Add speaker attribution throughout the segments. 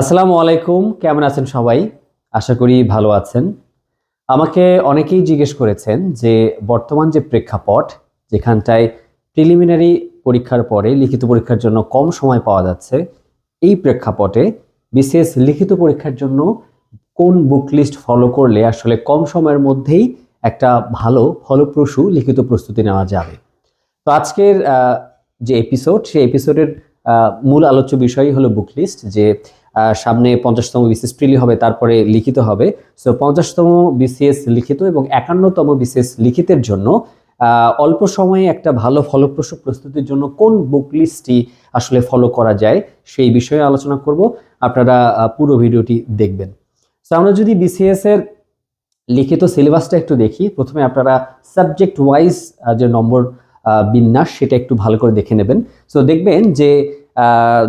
Speaker 1: আসসালামু আলাইকুম, কেমন আছেন সবাই? আশা করি ভালো আছেন। আমাকে অনেকেই জিজ্ঞেস করেছেন যে বর্তমান যে প্রেক্ষাপট, যেখানটায় প্রিলিমিনারি পরীক্ষার পরে লিখিত পরীক্ষার জন্য কম সময় পাওয়া যাচ্ছে, এই প্রেক্ষাপটে বিশেষ লিখিত পরীক্ষার জন্য কোন বুক লিস্ট ফলো করলে আসলে কম সময়ের মধ্যেই একটা ভালো, ফলপ্রসূ লিখিত প্রস্তুতি নেওয়া যাবে? তো আজকের যে এপিসোড সেই এপিসোডের মূল আলোচ্য বিষয়ই হলো বুক লিস্ট যে সামনে পঞ্চাশতম বিসিএস প্রিলি হবে, তারপরে লিখিত হবে। সো পঞ্চাশতম বিসিএস লিখিত এবং একান্নতম বিসিএস লিখিতের জন্য অল্প সময়ে একটা ভালো ফলপ্রসূ প্রস্তুতির জন্য কোন বুক লিস্টটি আসলে ফলো করা যায় সেই বিষয়ে আলোচনা করব। আপনারা পুরো ভিডিওটি দেখবেন। সো আমরা যদি বিসিএস এর লিখিত সিলেবাসটা একটু দেখি, প্রথমে আপনারা সাবজেক্ট ওয়াইজ যে নম্বর বিন্যাস, সেটা একটু ভালো করে দেখে নেবেন। সো দেখবেন যে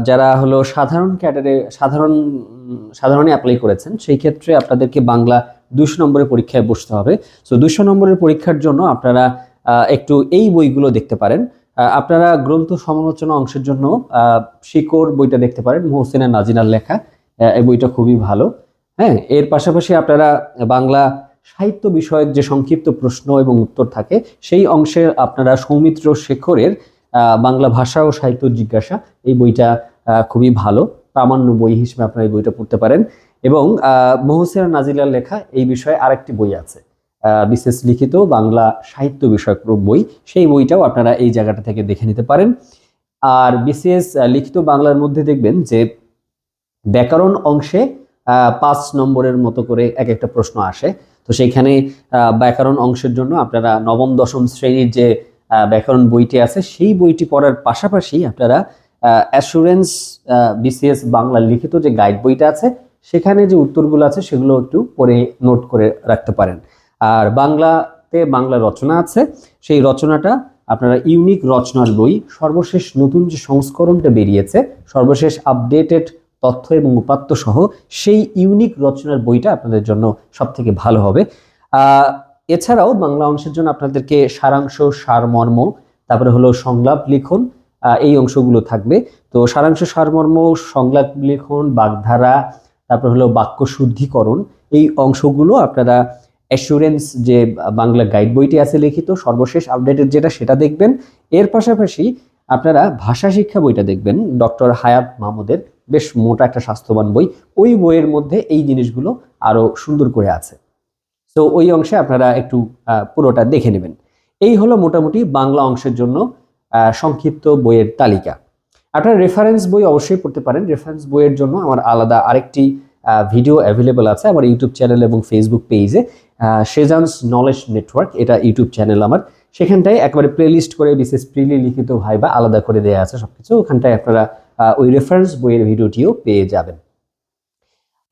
Speaker 1: যারা হলো সাধারণ ক্যাডারে, সাধারণ সাধারণে অ্যাপ্লাই করেছেন, সেই ক্ষেত্রে আপনাদেরকে বাংলা দুশো নম্বরের পরীক্ষায় বসতে হবে। সো দুশো নম্বরের পরীক্ষার জন্য আপনারা একটু এই বইগুলো দেখতে পারেন। আপনারা গ্রন্থ সমালোচনা অংশের জন্য শিকড় বইটা দেখতে পারেন, মোহসিনা নাজিনার লেখা। এই বইটা খুবই ভালো। হ্যাঁ এর পাশাপাশি আপনারা বাংলা সাহিত্য বিষয়ক যে সংক্ষিপ্ত প্রশ্ন এবং উত্তর থাকে, সেই অংশে আপনারা সৌমিত্র শেখরের বাংলা ভাষা ও সাহিত্য জিজ্ঞাসা, এই বইটা খুবই ভালো। প্রামাণ্য বই হিসেবে আপনারা এই বইটা পড়তে পারেন। এবং মহসিনা নাজিলার লেখা এই বিষয়ে আরেকটি বই আছে। বিশেষ লিখিত বাংলা সাহিত্য বিষয়ক বই। সেই বইটাও আপনারা এই জায়গাটা থেকে দেখে নিতে পারেন। আর বিশেষ লিখিত বাংলার মধ্যে দেখবেন যে, ব্যাকরণ অংশে পাঁচ নম্বরের মতো করে এক একটা প্রশ্ন আসে। তো সেইখানে ব্যাকরণ অংশের জন্য আপনারা নবম, দশম শ্রেণির যে ব্যাকরণ বইটি আছে। সেই বইটি পড়ার পাশাপাশি আপনারা অ্যাসুরেন্স বিসিএস বাংলা লিখিত যে গাইড বইটা আছে, সেখানে যে উত্তরগুলো আছে, সেগুলো একটু পরে নোট করে রাখতে পারেন। আর বাংলাতে বাংলা রচনা আছে। সেই রচনাটা আপনারা ইউনিক রচনার বই, সর্বশেষ নতুন যে সংস্করণটা বেরিয়েছে, সর্বশেষ আপডেটেড তথ্য এবং উপাত্ত সহ, সেই ইউনিক রচনার বইটা আপনাদের জন্য সব থেকে ভালো হবে। এছাড়াও বাংলা অংশের জন্য আপনাদেরকে সারাংশ সারমর্ম, তারপরে হলো সংলাপ, লিখন এই অংশগুলো থাকবে। তো সারাংশ সারমর্ম, সংলাপ, লিখন, বাগধারা, তারপরে হলো বাক্য শুদ্ধিকরণ, এই অংশগুলো আপনারা অ্যাসুরেন্স যে বাংলা গাইড বইটি আছে লিখিত, সর্বশেষ আপডেটেড যেটা সেটা দেখবেন। এর পাশাপাশি আপনারা ভাষা শিক্ষা বইটা দেখবেন ডক্টর হায়াত মাহমুদের। বেশ মোটা একটা স্বাস্থ্যবান বই। ওই বইয়ের মধ্যে এই জিনিসগুলো আরও সুন্দর করে আছে। তো ওই অংশে আপনারা একটু পুরোটা দেখে নেবেন। এই হলো মোটামুটি বাংলা অংশের জন্য সংক্ষিপ্ত বইয়ের তালিকা। আপনারা রেফারেন্স বই অবশ্যই পড়তে পারেন। রেফারেন্স বইয়ের জন্য আমার আলাদা আরেকটি ভিডিও অ্যাভেলেবল আছে আমার ইউটিউব চ্যানেল এবং ফেসবুক পেজে সেজান্স নলেজ নেটওয়ার্ক এটা ইউটিউব চ্যানেল আমার। সেখানটায় একেবারে প্লেলিস্ট করে, বিশেষ প্রিলি লিখিত ভাইবা আলাদা করে দেওয়া আছে সবকিছু, ওখানটায় আপনারা ওই রেফারেন্স বইয়ের ভিডিওটিও পেয়ে যাবেন।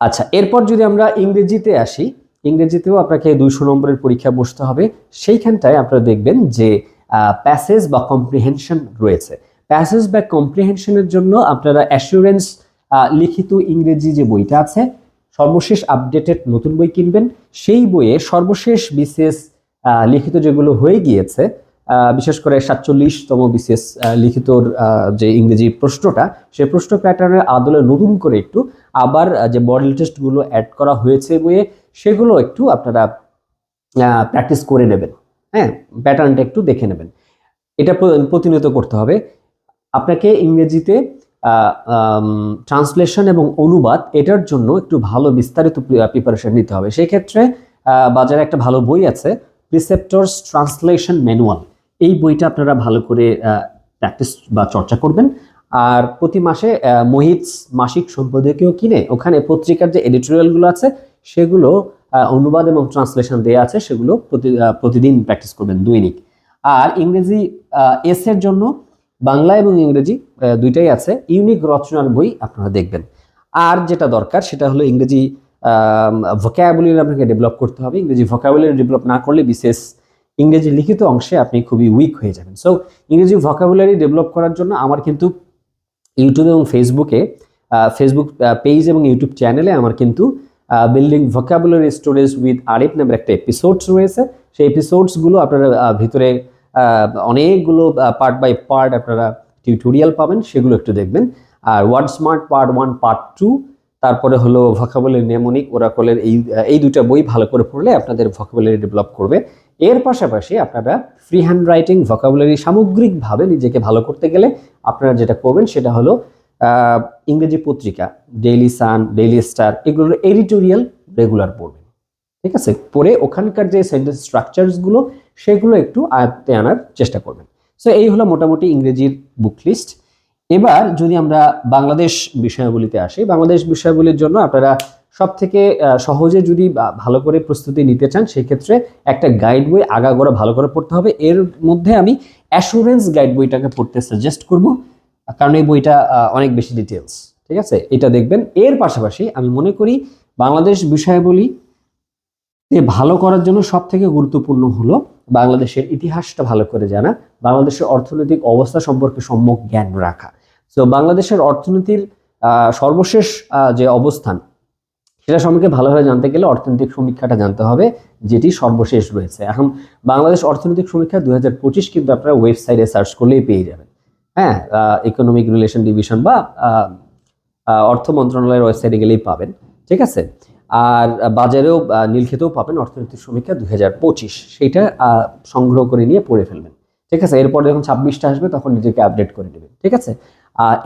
Speaker 1: আচ্ছা এরপর যদি আমরা ইংরেজিতে আসি ইংরেজিতেও আপনাকে দুইশো নম্বরের পরীক্ষা বসতে হবে। সেইখানটায় আপনারা দেখবেন যে প্যাসেজ বা কম্প্রিহেনশন রয়েছে। প্যাসেজ বা কম্প্রিহেনশনের জন্য আপনারা অ্যাসুরেন্স লিখিত ইংরেজি যে বইটা আছে সর্বশেষ আপডেটেড নতুন বই কিনবেন। সেই বইয়ে সর্বশেষ বিশেষ লিখিত যেগুলো হয়ে গিয়েছে বিশেষ করে সাতচল্লিশতম বিশেষ লিখিতর আহ, যে ইংরেজি প্রশ্নটা সেই প্রশ্ন প্যাটার্নের আদলে নতুন করে একটু আবার যে মডেল টেস্টগুলো অ্যাড করা হয়েছে বইয়ে সেগুলো একটু আপনারা প্র্যাকটিস করে নেবেন। হ্যাঁ প্যাটার্নটা একটু দেখে নেবেন। এটা প্রতিনিয়ত করতে হবে। আপনাকে ইংরেজিতে ট্রান্সলেশন এবং অনুবাদ এটার জন্য একটু ভালো বিস্তারিত প্রিপারেশন নিতে হবে। সেই ক্ষেত্রে বাজারে একটা ভালো বই আছে প্রিসেপ্টরস ট্রান্সলেশন ম্যানুয়াল এই বইটা আপনারা ভালো করে প্র্যাকটিস বা চর্চা করবেন। আর প্রতি মাসে মহিত মাসিক সম্পাদকীয় কিনে ওখানে পত্রিকার যে এডিটোরিয়ালগুলো আছে, সেগুলো অনুবাদ এবং ট্রান্সলেশন দেওয়া আছে, সেগুলো প্রতি প্রতিদিন প্র্যাকটিস করবেন দৈনিক। আর ইংরেজি এস এর জন্য বাংলা এবং ইংরেজি দুইটাই আছে। ইউনিক রচনার বই আপনারা দেখবেন। আর যেটা দরকার, সেটা হলো ইংরেজি ভোক্যাবুলারি আপনাকে ডেভেলপ করতে হবে। ইংরেজি ভোক্যাবুলারি ডেভেলপ না করলে বিশেষ ইংরেজি লিখিত অংশে আপনি খুবই উইক হয়ে যাবেন। সো ইংরেজি ভোক্যাবুলারি ডেভেলপ করার জন্য আমার কিন্তু ইউটিউব এবং ফেসবুকে ফেসবুক পেজ এবং ইউটিউব চ্যানেলে আমার কিন্তু building vocabulary storage with Arif নামের একটা এপিসোডস রয়েছে। সেই এপিসোডসগুলো আপনারা ভিতরে অনেকগুলো পার্ট বাই পার্ট আপনারা টিউটোরিয়াল পাবেন, সেগুলো একটু দেখবেন। আর word smart part one part two তারপরে হলো ভকাবুলারি নেমোনিক ওরাকলের এই এই দুটা বই ভালো করে পড়লে আপনাদের ভকাবুলারি ডেভেলপ করবে। এর পাশাপাশি আপনারা ফ্রি হ্যান্ড রাইটিং ভোকাবুলারি সামগ্রিকভাবে নিজেকে ভালো করতে গেলে আপনারা যেটা করবেন, সেটা হলো ইংরেজি পত্রিকা ডেইলি সান ডেইলি স্টার এগুলোর এডিটোরিয়াল রেগুলার পড়বেন ঠিক আছে? পড়ে ওখানকার যে সেন্টেন্স স্ট্রাকচারসগুলো সেগুলো একটু আয়ত্তে আনার চেষ্টা করবেন। সো এই হলো মোটামুটি ইংরেজির বুক লিস্ট এবার যদি আমরা বাংলাদেশ বিষয়াবলিতে আসি, বাংলাদেশ বিষয়াবলির জন্য আপনারা সব থেকে সহজে যদি ভালো করে প্রস্তুতি নিতে চান, সেক্ষেত্রে একটা গাইড বই, আগাগোড়া ভালো করে পড়তে হবে। এর মধ্যে আমি অ্যাসুরেন্স গাইড বইটাকে পড়তে সাজেস্ট করব। কারণ এই বইটা অনেক বেশি ডিটেলস ঠিক আছে? এটা দেখবেন। এর পাশাপাশি আমি মনে করি বাংলাদেশ বিষয়াবলী ভালো করার জন্য সব থেকে গুরুত্বপূর্ণ হলো বাংলাদেশের ইতিহাসটা ভালো করে জানা, বাংলাদেশের অর্থনৈতিক অবস্থা সম্পর্কে সম্যক জ্ঞান রাখা। তো বাংলাদেশের অর্থনীতির সর্বশেষ যে অবস্থান, সেটা সম্পর্কে ভালোভাবে জানতে গেলে অর্থনৈতিক সমীক্ষাটা জানতে হবে, যেটি সর্বশেষ রয়েছে। এখন, বাংলাদেশ অর্থনৈতিক সমীক্ষা দুই হাজার পঁচিশ কিন্তু আপনারা ওয়েবসাইটে সার্চ করলেই পেয়ে যাবেন। হ্যাঁ ইকোনমিক রিলেশন ডিভিশন বা অর্থ মন্ত্রণালয়ের ওয়েবসাইটে গেলেই পাবেন, ঠিক আছে? আর বাজারেও নীলক্ষেতেও পাবেন অর্থনৈতিক সমীক্ষা দুই হাজার পঁচিশ, সেইটা সংগ্রহ করে নিয়ে পড়ে ফেলবেন, ঠিক আছে? এরপর যখন ছাব্বিশটা আসবে, তখন নিজেকে আপডেট করে নেবেন, ঠিক আছে?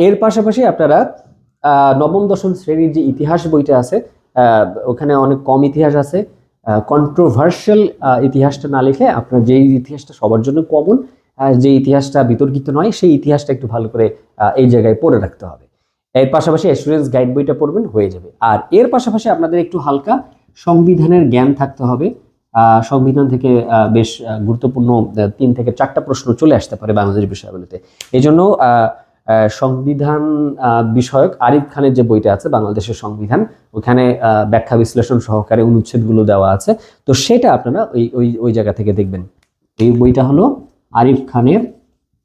Speaker 1: এর পাশাপাশি আপনারা নবম, দশম শ্রেণির যে ইতিহাস বইটা আছে ওখানে অনেক কম ইতিহাস আছে কন্ট্রোভার্সিয়াল ইতিহাসটা না লিখে আপনার যেই ইতিহাসটা সবার জন্য কমন যে ইতিহাসটা বিতর্কিত নয়, সেই ইতিহাসটা একটু ভালো করে এই জায়গায় পড়ে রাখতে হবে। এর পাশাপাশি অ্যাসুরেন্স গাইড বইটা পড়বেন, হয়ে যাবে। আর এর পাশাপাশি আপনাদের একটু হালকা সংবিধানের জ্ঞান থাকতে হবে। সংবিধান থেকে বেশ গুরুত্বপূর্ণ তিন থেকে চারটা প্রশ্ন চলে আসতে পারে বাংলাদেশ বিষয়গুলোতে। এই জন্য সংবিধান বিষয়ক আরিফ খানের যে বইটা আছে, বাংলাদেশের সংবিধান, ওখানে ব্যাখ্যা বিশ্লেষণ সহকারে অনুচ্ছেদগুলো দেওয়া আছে। তো সেটা আপনারা ওই ওই ওই জায়গা থেকে দেখবেন। এই বইটা হলো আরিফ খানের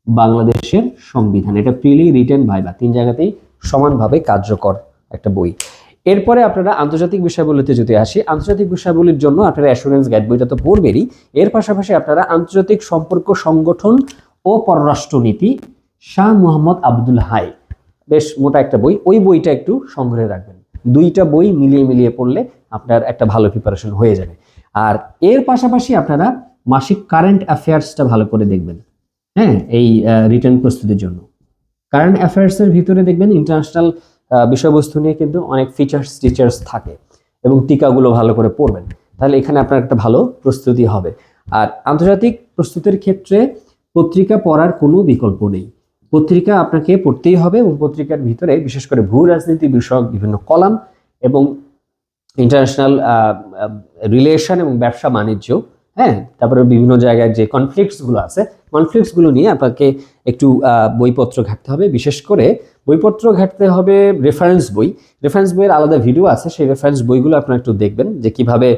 Speaker 1: বাংলাদেশের সংবিধান। এটা প্রিলি রিটেন ভাইবা তিন জায়গাতেই সমানভাবে কার্যকর একটা বই। এরপরে আপনারা আন্তর্জাতিক বিষয়গুলিতে যদি আসি, আন্তর্জাতিক বিষয়গুলির জন্য আপনারা অ্যাসুরেন্স গাইড বইটা তো পড়বেনই। এর পাশাপাশি আপনারা আন্তর্জাতিক সম্পর্ক সংগঠন ও পররাষ্ট্রনীতি শাহ মুহাম্মদ আব্দুল হাই, বেশ মোটা একটা বই, ওই বইটা একটু সংগ্রহে রাখবেন। দুইটা বই মিলিয়ে মিলিয়ে পড়লে আপনার একটা ভালো প্রিপারেশন হয়ে যাবে। আর এর পাশাপাশি আপনারা মাসিক কারেন্ট অ্যাফেয়ার্সটা ভালো করে দেখবেন। হ্যাঁ এই রিটার্ন প্রস্তুতির জন্য। কারেন্ট অ্যাফেয়ার্সের ভিতরে দেখবেন ইন্টারন্যাশনাল বিষয়বস্তু নিয়ে কিন্তু অনেক ফিচার্স টিচার্স থাকে এবং টিকাগুলো ভালো করে পড়বেন। তাহলে এখানে আপনার একটা ভালো প্রস্তুতি হবে। আর আন্তর্জাতিক প্রস্তুতির ক্ষেত্রে পত্রিকা পড়ার কোনো বিকল্প নেই। পত্রিকা আপনাকে পড়তেই হবে এবং পত্রিকার ভিতরে বিশেষ করে ভূ রাজনীতি বিষয়ক বিভিন্ন কলাম এবং ইন্টারন্যাশনাল রিলেশন এবং ব্যবসা বাণিজ্য হ্যাঁ তারপরে বিভিন্ন জায়গায় যে কনফ্লিক্টসগুলো আছে কনফ্লিক্টসগুলো নিয়ে আপনাকে একটু বইপত্র ঘাটতে হবে। বিশেষ করে বইপত্র ঘাটতে হবে রেফারেন্স বই। রেফারেন্স বইয়ের আলাদা ভিডিও আছে, সেই রেফারেন্স বইগুলো আপনারা একটু দেখবেন যে কীভাবে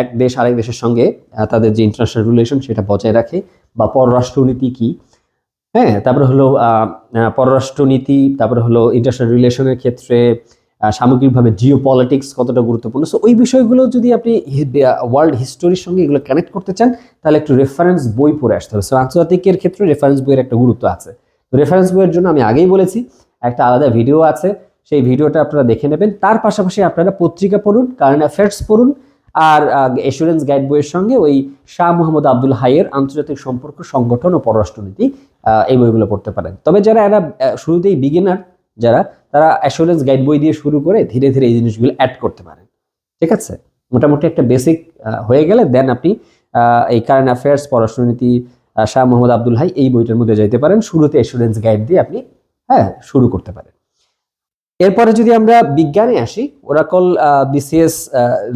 Speaker 1: এক দেশ আরেক দেশের সঙ্গে তাদের যে ইন্টারন্যাশনাল রিলেশন সেটা বজায় রাখে বা পররাষ্ট্রনীতি কি। হ্যাঁ তারপরে হলো পররাষ্ট্রনীতি তারপরে হলো ইন্টারন্যাশনাল রিলেশনের ক্ষেত্রে সামগ্রিকভাবে জিও পলিটিক্স কতটা গুরুত্বপূর্ণ? সো ওই বিষয়গুলো যদি আপনি ওয়ার্ল্ড হিস্টোরির সঙ্গে এগুলো কানেক্ট করতে চান, তাহলে একটু রেফারেন্স বই পড়ে আসতে হবে। সো আন্তর্জাতিকের ক্ষেত্রে রেফারেন্স বইয়ের একটা গুরুত্ব আছে। তো রেফারেন্স বইয়ের জন্য আমি আগেই বলেছি, একটা আলাদা ভিডিও আছে। সেই ভিডিওটা আপনারা দেখে নেবেন। তার পাশাপাশি আপনারা পত্রিকা পড়ুন কারেন্ট অ্যাফেয়ার্স পড়ুন, আর এসুরেন্স গাইড বইয়ের সঙ্গে ওই শাহ মোহাম্মদ আব্দুল হাইয়ের আন্তর্জাতিক সম্পর্ক, সংগঠন ও পররাষ্ট্রনীতি এই বইগুলো পড়তে পারেন। তবে যারা, এরা শুরুতেই বিগিনার যারা তারা অ্যাসুরেন্স গাইড বই দিয়ে শুরু করে ধীরে ধীরে এই জিনিসগুলো অ্যাড করতে পারেন। ঠিক আছে? মোটামুটি একটা বেসিক হয়ে গেলে দেন আপনি এই current affairs ah, Shah Mohammad Abdul Hai এই বইটার মধ্যে যাইতে পারেন। শুরুতে অ্যাসুরেন্স গাইড দিয়ে আপনি হ্যাঁ শুরু করতে পারেন। এরপরে যদি আমরা বিজ্ঞানে আসি ওরাকল বিসিএস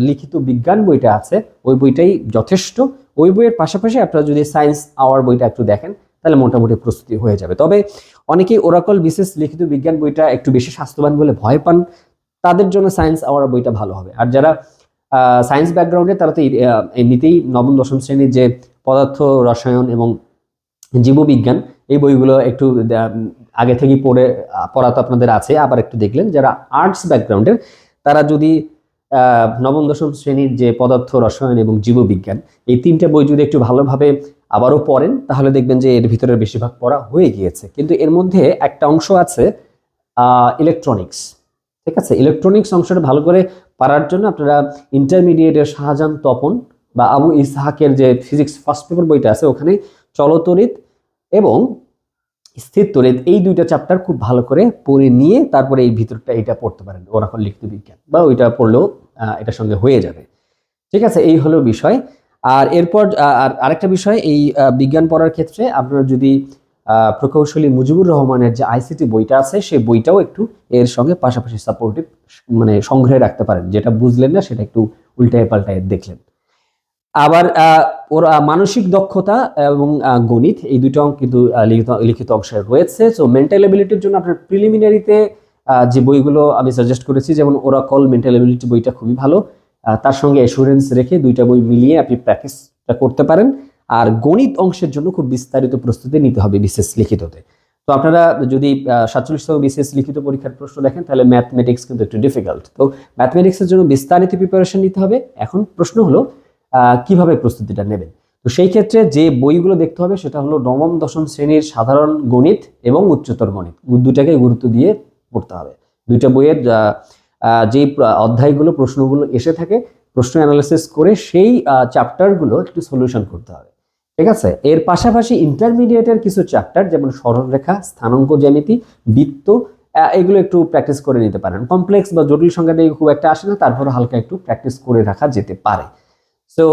Speaker 1: লিখিত বিজ্ঞান বইটা আছে ওই বইটাই যথেষ্ট। ওই বইয়ের পাশাপাশি আপনারা যদি সায়েন্স আওয়ার বইটা একটু দেখেন তাহলে মোটামুটি প্রস্তুতি হয়ে যাবে। তবে অনেকেই ওরাকল বিশেষ লিখিত বিজ্ঞান বইটা একটু বেশি স্বাস্থ্যবান বলে ভয় পান। তাদের জন্য সায়েন্স আওয়ার বইটা ভালো হবে। আর যারা সায়েন্স ব্যাকগ্রাউন্ডে তারা তো এমনিতেই নবম, দশম শ্রেণির যে পদার্থ, রসায়ন এবং জীববিজ্ঞান, এই বইগুলো একটু আগে থেকেই পড়ে পড়া তো আপনাদের আছে। আবার একটু দেখলেন, যারা আর্টস ব্যাকগ্রাউন্ডের তারা যদি নবম, দশম শ্রেণির যে পদার্থ, রসায়ন এবং জীববিজ্ঞান, এই তিনটে বই যদি একটু ভালোভাবে আবারও পড়েন, তাহলে দেখবেন যে এর ভিতরে বেশিরভাগ পড়া হয়ে গিয়েছে। কিন্তু এর মধ্যে একটা অংশ আছে ইলেকট্রনিক্স ঠিক আছে? ইলেকট্রনিক্স অংশটা ভালো করে পারার জন্য আপনারা ইন্টারমিডিয়েটের শাহজাহান তপন বা আবু ইসহাকের যে ফিজিক্স ফার্স্ট পেপার বইটা আছে, ওখানে চলতরিত এবং স্থির তরিত এই দুইটা চ্যাপ্টার খুব ভালো করে পড়ে নিয়ে তারপরে এই ভিতরটা এটা পড়তে পারেন ওরাকল লিখিত বিজ্ঞান। বা ওইটা পড়লেও এটার সঙ্গে হয়ে যাবে। ঠিক আছে, এই হলো বিষয়। আর এরপর আর আরেকটা বিষয়, এই বিজ্ঞান পড়ার ক্ষেত্রে আপনারা যদি প্রকৌশলী মুজিবুর রহমানের যে আইসিটি বইটা আছে, সেই বইটাও একটু এর সঙ্গে পাশাপাশি সাপোর্টিভ মানে সংগ্রহে রাখতে পারেন। যেটা বুঝলেন না, সেটা একটু উল্টায় পাল্টায় দেখলেন। আবার ওর মানসিক দক্ষতা এবং গণিত, এই দুটো কিন্তু লিখিত লিখিত অংশে রয়েছে। সো মেন্টাল এবিলিটির জন্য আপনার প্রিলিমিনারিতে যে বইগুলো আমি সাজেস্ট করেছি, যেমন ওরাকল মেন্টাল এবিলিটি বইটা খুবই ভালো। তার সঙ্গে অ্যাসুরেন্স রেখে দুইটা বই মিলিয়ে আপনি প্র্যাকটিসটা করতে পারেন। আর গণিত অংশের জন্য খুব বিস্তারিত প্রস্তুতি নিতে হবে বিশেষ লিখিততে। তো আপনারা যদি সাতচল্লিশতম বিশেষ লিখিত পরীক্ষার প্রশ্ন দেখেন, তাহলে ম্যাথমেটিক্স কিন্তু একটু ডিফিকাল্ট তো ম্যাথমেটিক্সের জন্য বিস্তারিত প্রিপারেশন নিতে হবে। এখন প্রশ্ন হলো কীভাবে প্রস্তুতিটা নেবেন? তো সেই ক্ষেত্রে যে বইগুলো দেখতে হবে, সেটা হলো নবম, দশম শ্রেণির সাধারণ গণিত এবং উচ্চতর গণিত। দুটাকে গুরুত্ব দিয়ে পড়তে হবে। দুইটা বইয়ের আহ, আহ, যে অধ্যায়গুলো প্রশ্নগুলো এসে থাকে প্রশ্ন অ্যানালিসিস করে সেই চ্যাপ্টারগুলো একটু সলিউশন করতে হবে। ঠিক আছে? এর পাশাপাশি ইন্টারমিডিয়েটের কিছু চ্যাপ্টার যেমন সরলরেখা স্থানাঙ্ক জ্যামিতি বৃত্ত এগুলো একটু প্র্যাকটিস করে নিতে পারেন। কমপ্লেক্স বা জটিল সংখ্যা দিয়ে খুব একটা আসে না তারপরে হালকা একটু প্র্যাকটিস করে রাখা যেতে পারে। সো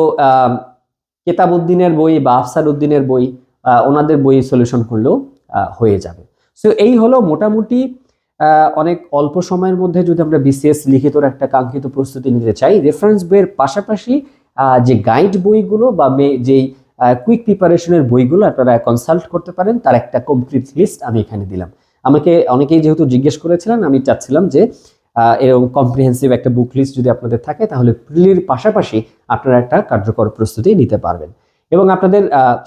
Speaker 1: কেতাবুদ্দিনের বই বা আফসার উদ্দিনের বই ওনাদের বই সলিউশন করলেও হয়ে যাবে। সো এই হলো মোটামুটি অনেক অল্প সময়ের মধ্যে যদি আমরা বিসিএস লিখিতর একটা কাঙ্ক্ষিত প্রস্তুতি নিতে চাই রেফারেন্স বইয়ের পাশাপাশি যে গাইড বইগুলো বা যেই কুইক প্রিপারেশনের বইগুলো আপনারা কনসাল্ট করতে পারেন, তার একটা কমপ্লিট লিস্ট আমি এখানে দিলাম। আমাকে অনেকেই যেহেতু জিজ্ঞেস করেছিলেন, আমি চাচ্ছিলাম যে এরকম কম্প্রিহেন্সিভ একটা বুক লিস্ট যদি আপনাদের থাকে, তাহলে প্রিলির পাশাপাশি আপনারা একটা কার্যকর প্রস্তুতি নিতে পারবেন। এবং আপনাদের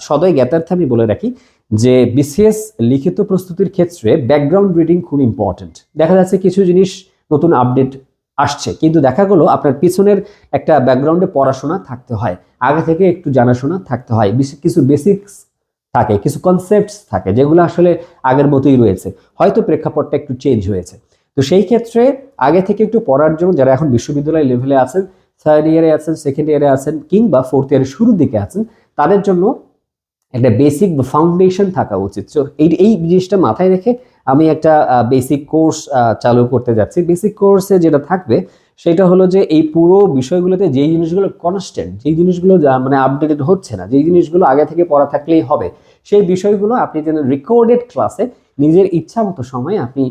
Speaker 1: সদয় জ্ঞাতার্থে আমি বলে রাখি যে বিসিএস লিখিত প্রস্তুতির ক্ষেত্রে ব্যাকগ্রাউন্ড রিডিং খুব ইম্পর্টেন্ট দেখা যাচ্ছে কিছু জিনিস নতুন আপডেট আসছে, কিন্তু দেখা গেলো আপনার পিছনের একটা ব্যাকগ্রাউন্ডে পড়াশোনা থাকতে হয়, আগে থেকে একটু জানাশোনা থাকতে হয় কিছু বেসিক্স থাকে, কিছু কনসেপ্টস থাকে, যেগুলো আসলে আগের মতোই রয়েছে, হয়তো প্রেক্ষাপটটা একটু চেঞ্জ হয়েছে। তো সেই ক্ষেত্রে আগে থেকে একটু পড়ার জন্য যারা এখন বিশ্ববিদ্যালয় লেভেলে আছেন থার্ড ইয়ারে আছেন সেকেন্ড ইয়ারে আছেন, কিংবা ফোর্থ ইয়ারের শুরুর দিকে আছেন, তাদের জন্য একটা বেসিক ফাউন্ডেশন থাকা উচিত। তো এই এই জিনিসটা মাথায় রেখে আমি একটা বেসিক কোর্স চালু করতে যাচ্ছি। বেসিক কোর্সে যেটা থাকবে, সেটা হলো যে এই পুরো বিষয়গুলোতে যেই জিনিসগুলো কনস্ট্যান্ট যেই জিনিসগুলো মানে আপডেটেড হচ্ছে না, যেই জিনিসগুলো আগে থেকে পড়া থাকলেই হবে, সেই বিষয়গুলো আপনি যেন রেকর্ডেড ক্লাসে নিজের ইচ্ছা মতো সময়ে আপনি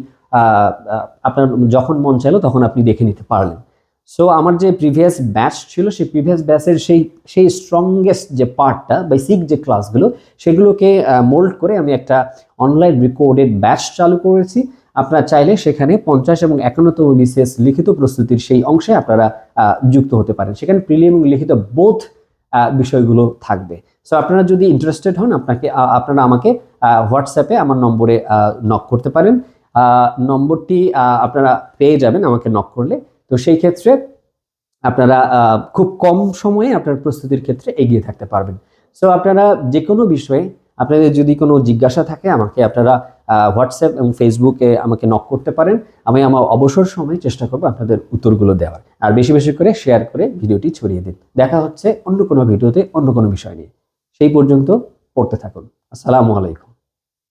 Speaker 1: আপনার যখন মন চাইলো তখন আপনি দেখে নিতে পারলেন। সো আমার যে প্রিভিয়াস ব্যাচ ছিল, সেই প্রিভিয়াস ব্যাচের সেই সেই স্ট্রংগেস্ট যে পার্টটা বেসিক যে ক্লাসগুলো সেগুলোকে মোল্ড করে আমি একটা অনলাইন রেকর্ডেড ব্যাচ চালু করেছি। আপনারা চাইলে সেখানে পঞ্চাশ এবং একান্নতম বিসিএস লিখিত প্রস্তুতির সেই অংশে আপনারা যুক্ত হতে পারেন। সেখানে প্রিলিম এবং লিখিত বোধ বিষয়গুলো থাকবে। সো আপনারা যদি ইন্টারেস্টেড হন, আপনাকে আপনারা আমাকে হোয়াটসঅ্যাপে আমার নম্বরে নক করতে পারেন। নম্বরটি আপনারা পেয়ে যাবেন আমাকে নক করলে। তো সেই ক্ষেত্রে আপনারা খুব কম সময়ে আপনার প্রস্তুতির ক্ষেত্রে এগিয়ে থাকতে পারবেন। সো আপনারা যে কোনো বিষয়ে আপনাদের যদি কোনো জিজ্ঞাসা থাকে, আমাকে আপনারা হোয়াটসঅ্যাপ এবং ফেসবুকে আমাকে নক করতে পারেন। আমি আমার অবসর সময় চেষ্টা করব আপনাদের উত্তরগুলো দেওয়ার। আর বেশি বেশি করে শেয়ার করে ভিডিওটি ছড়িয়ে দিন। দেখা হচ্ছে অন্য কোনো ভিডিওতে অন্য কোনো বিষয় নিয়ে। সেই পর্যন্ত পড়তে থাকুন। আসসালামু আলাইকুম।